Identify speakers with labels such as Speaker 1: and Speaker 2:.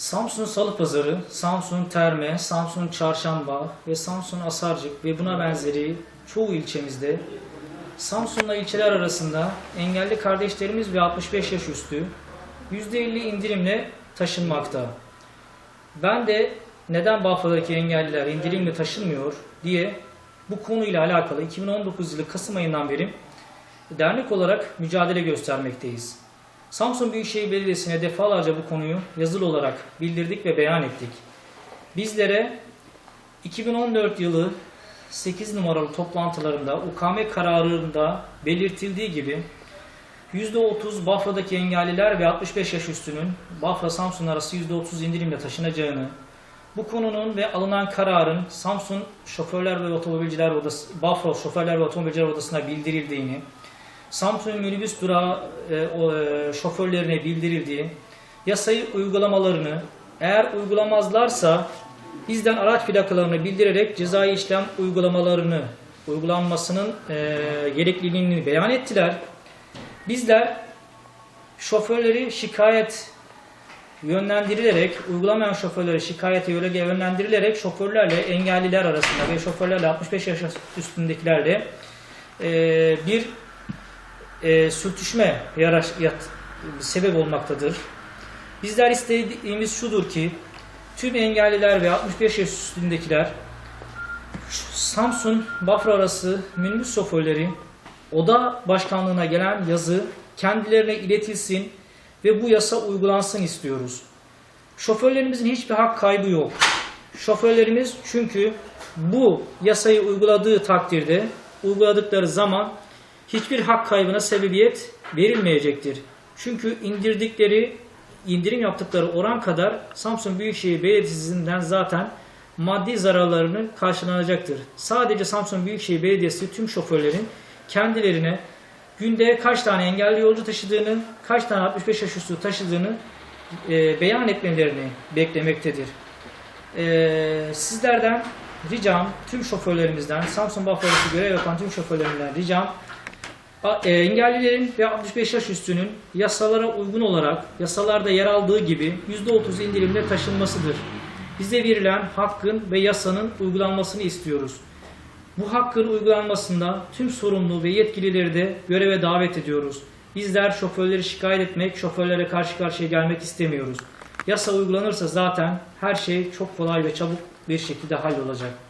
Speaker 1: Samsun Salı Pazarı, Samsun Terme, Samsun Çarşamba ve Samsun Asarcık ve buna benzeri çoğu ilçemizde Samsun'la ilçeler arasında engelli kardeşlerimiz ve 65 yaş üstü %50 indirimle taşınmakta. Ben de neden Bafra'daki engelliler indirimle taşınmıyor diye bu konuyla alakalı 2019 yılı Kasım ayından beri dernek olarak mücadele göstermekteyiz. Samsun Büyükşehir Belediyesi'ne defalarca bu konuyu yazılı olarak bildirdik ve beyan ettik. Bizlere 2014 yılı 8 numaralı toplantılarında UKM kararında belirtildiği gibi %30 Bafra'daki engelliler ve 65 yaş üstünün Bafra Samsun arası %30 indirimle taşınacağını, bu konunun ve alınan kararın Samsun Şoförler ve Otomobilciler Odası, Bafra Şoförler ve Otomobilciler Odası'na bildirildiğini, Samsun minibüs durağı e, o, e, şoförlerine bildirildiği, yasayı uygulamalarını eğer uygulamazlarsa bizden araç plakalarını bildirerek cezai işlem uygulamalarını uygulanmasının e, gerekliliğini beyan ettiler. Bizler şoförleri şikayet yönlendirilerek, uygulamayan şoförleri şikayete yöne- yönlendirilerek şoförlerle engelliler arasında ve şoförlerle 65 yaş üstündekilerle e, bir e, sürtüşme yaraş, yat, sebep olmaktadır. Bizler istediğimiz şudur ki tüm engelliler ve 65 yaş üstündekiler Samsun Bafra arası minibüs şoförleri oda başkanlığına gelen yazı kendilerine iletilsin ve bu yasa uygulansın istiyoruz. Şoförlerimizin hiçbir hak kaybı yok. Şoförlerimiz çünkü bu yasayı uyguladığı takdirde, uyguladıkları zaman hiçbir hak kaybına sebebiyet verilmeyecektir. Çünkü indirdikleri, indirim yaptıkları oran kadar Samsun Büyükşehir Belediyesi'nden zaten maddi zararlarını karşılanacaktır. Sadece Samsun Büyükşehir Belediyesi tüm şoförlerin kendilerine günde kaç tane engelli yolcu taşıdığını, kaç tane 65 yaş üstü taşıdığını e, beyan etmelerini beklemektedir. E, sizlerden ricam, tüm şoförlerimizden, Samsun Bafra'daki görev yapan tüm şoförlerimden ricam, engellilerin ve 65 yaş üstünün yasalara uygun olarak, yasalarda yer aldığı gibi %30 indirimle taşınmasıdır. Bize verilen hakkın ve yasanın uygulanmasını istiyoruz. Bu hakkın uygulanmasında tüm sorumlu ve yetkilileri de göreve davet ediyoruz. Bizler şoförleri şikayet etmek, şoförlere karşı karşıya gelmek istemiyoruz. Yasa uygulanırsa zaten her şey çok kolay ve çabuk bir şekilde hallolacak.